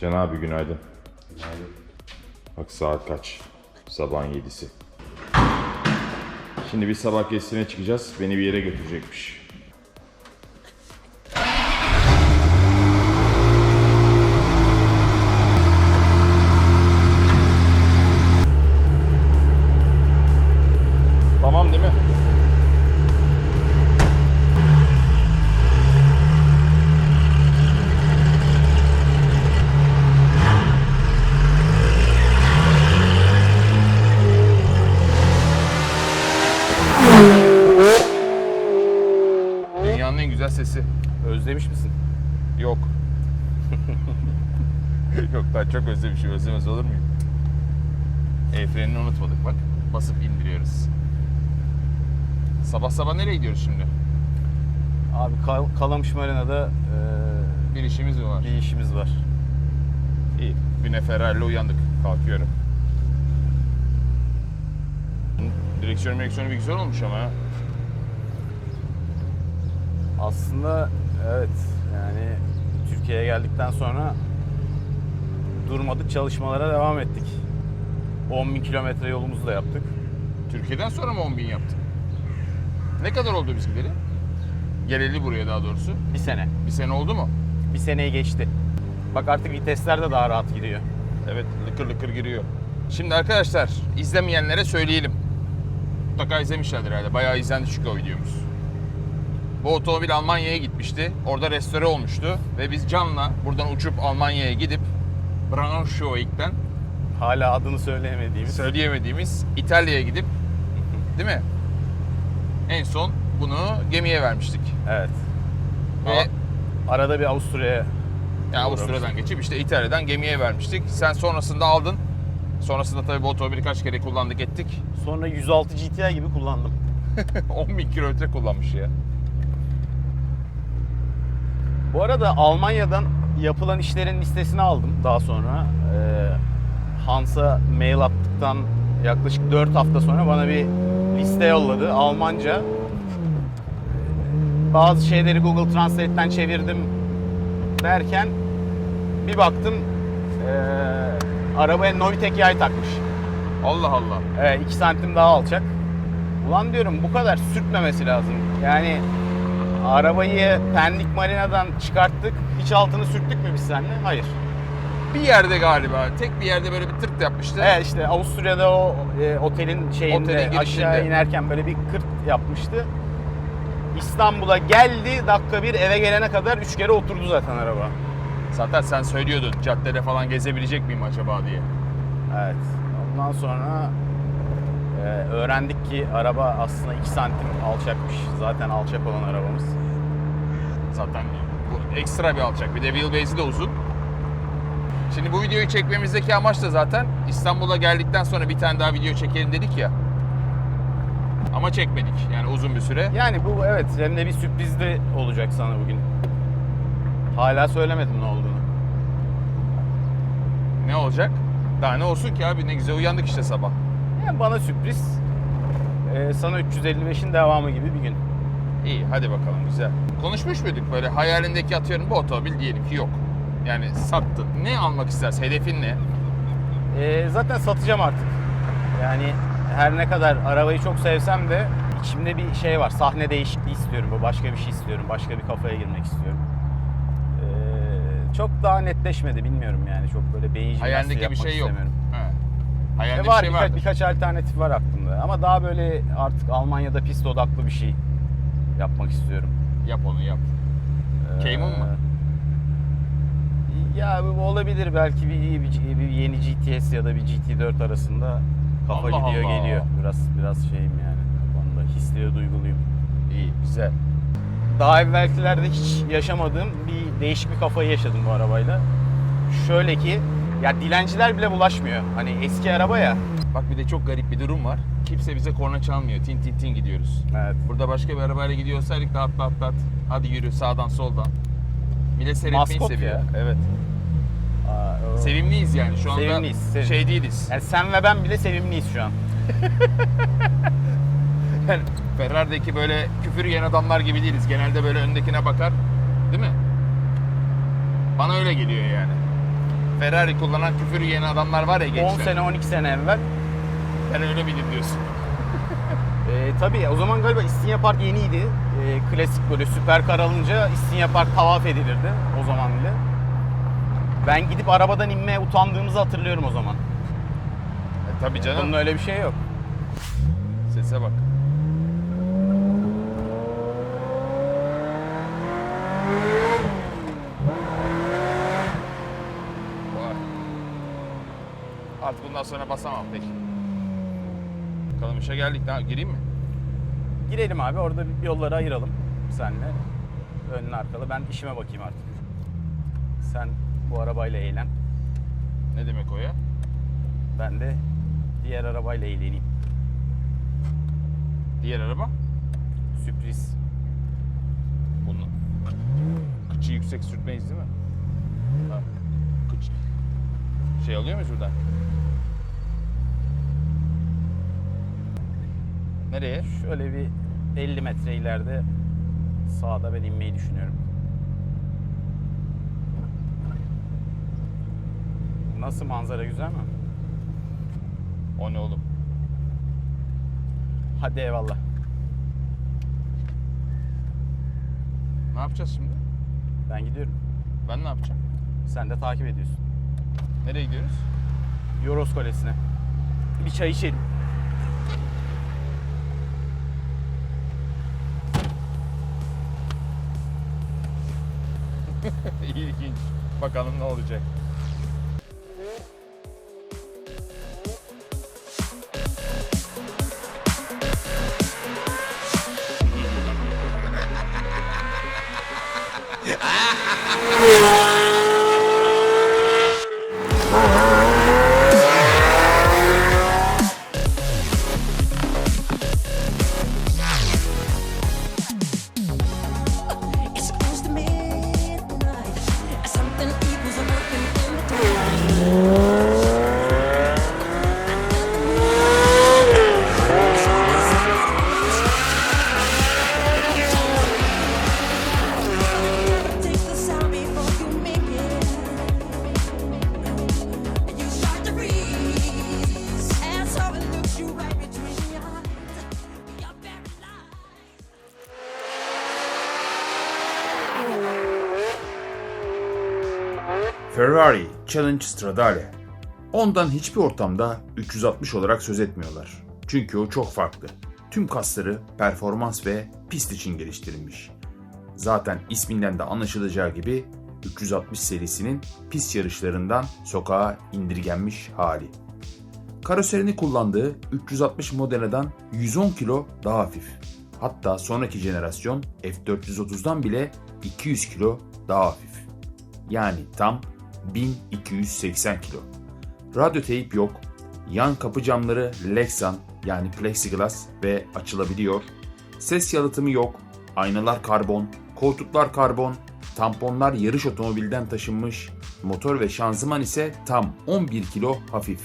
Can abi günaydın. Bak saat kaç? Sabahın yedisi. Şimdi bir sabah gezisine çıkacağız. Beni bir yere götürecekmiş. Güzel sesi. Özlemiş misin? Yok. Yok ben çok özlemişim. Özlemez olur muyum? El frenini unutmadık bak. Basıp indiriyoruz. Sabah sabah nereye gidiyoruz şimdi? Abi Kal- Kalamış Marina'da Bir işimiz mi var? e, bir işimiz var. İyi. Bir neferlerle uyandık. Kalkıyorum. Direksiyon direksiyonu bir güzel olmuş ama ha. Aslında evet yani Türkiye'ye geldikten sonra durmadık çalışmalara devam ettik. 10 bin kilometre yolumuzu da yaptık. Türkiye'den sonra mı 10 bin yaptık? Ne kadar oldu biz gideri? Geleli buraya daha doğrusu. Bir sene. Bir sene oldu mu? Bir seneyi geçti. Bak artık vitesler de daha rahat gidiyor. Evet lıkır lıkır giriyor. Şimdi arkadaşlar izlemeyenlere söyleyelim. Mutlaka izlemişlerdir herhalde. Bayağı izlendi çünkü o videomuz. Bu otomobil Almanya'ya gitmişti. Orada restore olmuştu. Ve biz Can'la buradan uçup Almanya'ya gidip Braunschweig'den Hala adını söyleyemediğimiz. söyleyemediğimiz İtalya'ya gidip değil mi? En son bunu gemiye vermiştik. Evet. Ve Ama arada bir Avusturya'ya yani Avusturya'dan geçip işte İtalya'dan gemiye vermiştik. Sen sonrasında aldın. Sonrasında tabii bu otomobili kaç kere kullandık ettik. sonra 106 GTI gibi kullandım. 10 bin kilometre kullanmış ya. Bu arada Almanya'dan yapılan işlerin listesini aldım daha sonra. Ee, Hans'a mail attıktan yaklaşık 4 hafta sonra bana bir liste yolladı Almanca. Bazı şeyleri Google Translate'ten çevirdim derken bir baktım ee, arabaya Novitek yay takmış. Allah Allah. Evet 2 santim daha alçak. Ulan diyorum bu kadar sürtmemesi lazım. Yani arabayı Pendik Marina'dan çıkarttık. Hiç altını sürttük mü biz seninle? Hayır. Bir yerde galiba, tek bir yerde böyle bir tırt yapmıştı. Evet işte Avusturya'da o e, otelin şeyinde Otelin girişinde. aşağı inerken böyle bir kırt yapmıştı. İstanbul'a geldi dakika bir eve gelene kadar üç kere oturdu zaten araba. Zaten sen söylüyordun caddede falan gezebilecek miyim acaba diye. Evet. Ondan sonra öğrendik ki araba aslında 2 santim alçakmış. Zaten alçak olan arabamız. Zaten bu ekstra bir alçak. Bir de wheelbase'i de uzun. Şimdi bu videoyu çekmemizdeki amaç da zaten İstanbul'a geldikten sonra bir tane daha video çekelim dedik ya. Ama çekmedik yani uzun bir süre. Yani bu evet hem de bir sürpriz de olacak sana bugün. Hala söylemedim ne olduğunu. Ne olacak? Daha ne olsun ki abi ne güzel uyandık işte sabah. Yani bana sürpriz. e, sana 355'in devamı gibi bir gün. İyi hadi bakalım güzel. Konuşmuş muyduk böyle hayalindeki atıyorum bu otomobil diyelim ki yok. Yani sattın. Ne almak istersin? Hedefin ne? E, zaten satacağım artık. Yani her ne kadar arabayı çok sevsem de içimde bir şey var. Sahne değişikliği istiyorum. Bu başka bir şey istiyorum. Başka bir kafaya girmek istiyorum. E, çok daha netleşmedi bilmiyorum yani. Çok böyle beyin jimnastiği Hayalindeki bir yapmak şey yok. istemiyorum. He. E Hayalinde var bir şey birkaç, vardır. birkaç alternatif var aklımda. Ama daha böyle artık Almanya'da pist odaklı bir şey yapmak istiyorum. Yap onu yap. Cayman mı? Ee, Ya bu olabilir belki bir, bir, bir yeni GTS ya da bir GT4 arasında kafa Allah gidiyor Allah. geliyor. Biraz biraz şeyim yani. Hisli ve duyguluyum. İyi güzel. Daha evvelkilerde hiç yaşamadığım bir değişik bir kafayı yaşadım bu arabayla. Şöyle ki ya dilenciler bile bulaşmıyor. Hani eski araba ya. Bak bir de çok garip bir durum var. Kimse bize korna çalmıyor. Tin tin tin gidiyoruz. Evet. Burada başka bir arabayla gidiyor olsaydık da at at at. Hadi yürü sağdan soldan. Millet seyretmeyi Maskot seviyor. ya. Evet. Aa, o- Sevimliyiz yani şu anda. Sevimliyiz, sev- Şey değiliz. Yani sen ve ben bile sevimliyiz şu an. Yani Ferrari'deki böyle küfür yiyen adamlar gibi değiliz. Genelde böyle öndekine bakar. Değil mi? Bana öyle geliyor yani. Ferrari kullanan küfür yiyen adamlar var ya 10 gençler. sene 12 sene evvel. Ben öyle bilir diyorsun. Ee, tabii o zaman galiba İstinye Park yeniydi. Ee, klasik böyle süperkar alınca İstinye Park tavaf edilirdi o zaman bile. Ben gidip arabadan inmeye utandığımızı hatırlıyorum o zaman. E, tabii canım. Bunun öyle bir şey yok. Sese bak. Artık bundan sonra basamam pek. Bakalım işe geldik. Ne, gireyim mi? Girelim abi orada bir yolları ayıralım senle. Önlü arkalı. Ben işime bakayım artık. Sen bu arabayla eğlen. Ne demek o ya? Ben de diğer arabayla eğleneyim. Diğer araba? Sürpriz. Bunun. Kıçı yüksek sürtmeyiz değil mi? Ha. Kıç. Şey alıyor muyuz buradan? Nereye? Şöyle bir 50 metre ileride sağda ben inmeyi düşünüyorum. Nasıl manzara güzel mi? O ne oğlum? Hadi eyvallah. Ne yapacağız şimdi? Ben gidiyorum. Ben ne yapacağım? Sen de takip ediyorsun. Nereye gidiyoruz? Yoros Kalesi'ne. Bir çay içelim. İlginç. Bakalım ne olacak. It's Ferrari Challenge Stradale. Ondan hiçbir ortamda 360 olarak söz etmiyorlar. Çünkü o çok farklı. Tüm kasları performans ve pist için geliştirilmiş. Zaten isminden de anlaşılacağı gibi 360 serisinin pist yarışlarından sokağa indirgenmiş hali. Karoserini kullandığı 360 Modela'dan 110 kilo daha hafif. Hatta sonraki jenerasyon F430'dan bile 200 kilo daha hafif. Yani tam 1280 kilo. Radyo teyip yok. Yan kapı camları Lexan yani plexiglass ve açılabiliyor. Ses yalıtımı yok. Aynalar karbon, koltuklar karbon, tamponlar yarış otomobilden taşınmış. Motor ve şanzıman ise tam 11 kilo hafif.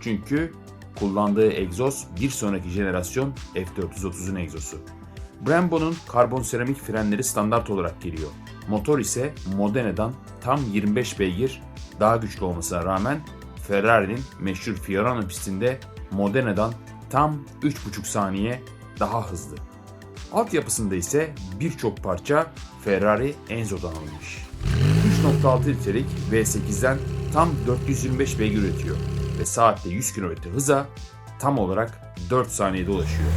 Çünkü kullandığı egzoz bir sonraki jenerasyon F430'un egzozu. Brembo'nun karbon seramik frenleri standart olarak geliyor. Motor ise Modena'dan tam 25 beygir daha güçlü olmasına rağmen Ferrari'nin meşhur Fiorano pistinde Modena'dan tam 3,5 saniye daha hızlı. Altyapısında ise birçok parça Ferrari Enzo'dan alınmış. 3.6 litrelik V8'den tam 425 beygir üretiyor ve saatte 100 km hıza tam olarak 4 saniyede ulaşıyor.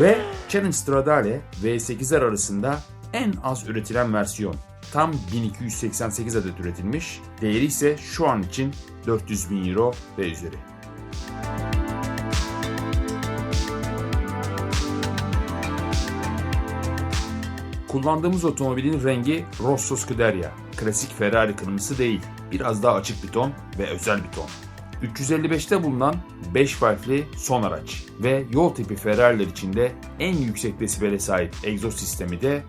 Ve Challenge Stradale V8'ler arasında en az üretilen versiyon. Tam 1288 adet üretilmiş. Değeri ise şu an için 400 bin euro ve üzeri. Kullandığımız otomobilin rengi Rosso Scuderia. Klasik Ferrari kırmızısı değil. Biraz daha açık bir ton ve özel bir ton. 355'te bulunan 5 valfli son araç ve yol tipi Ferrari'ler içinde en yüksek desibele sahip egzoz sistemi de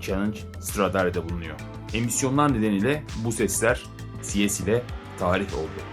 Challenge Stradale'de bulunuyor. Emisyonlar nedeniyle bu sesler CS ile tarih oldu.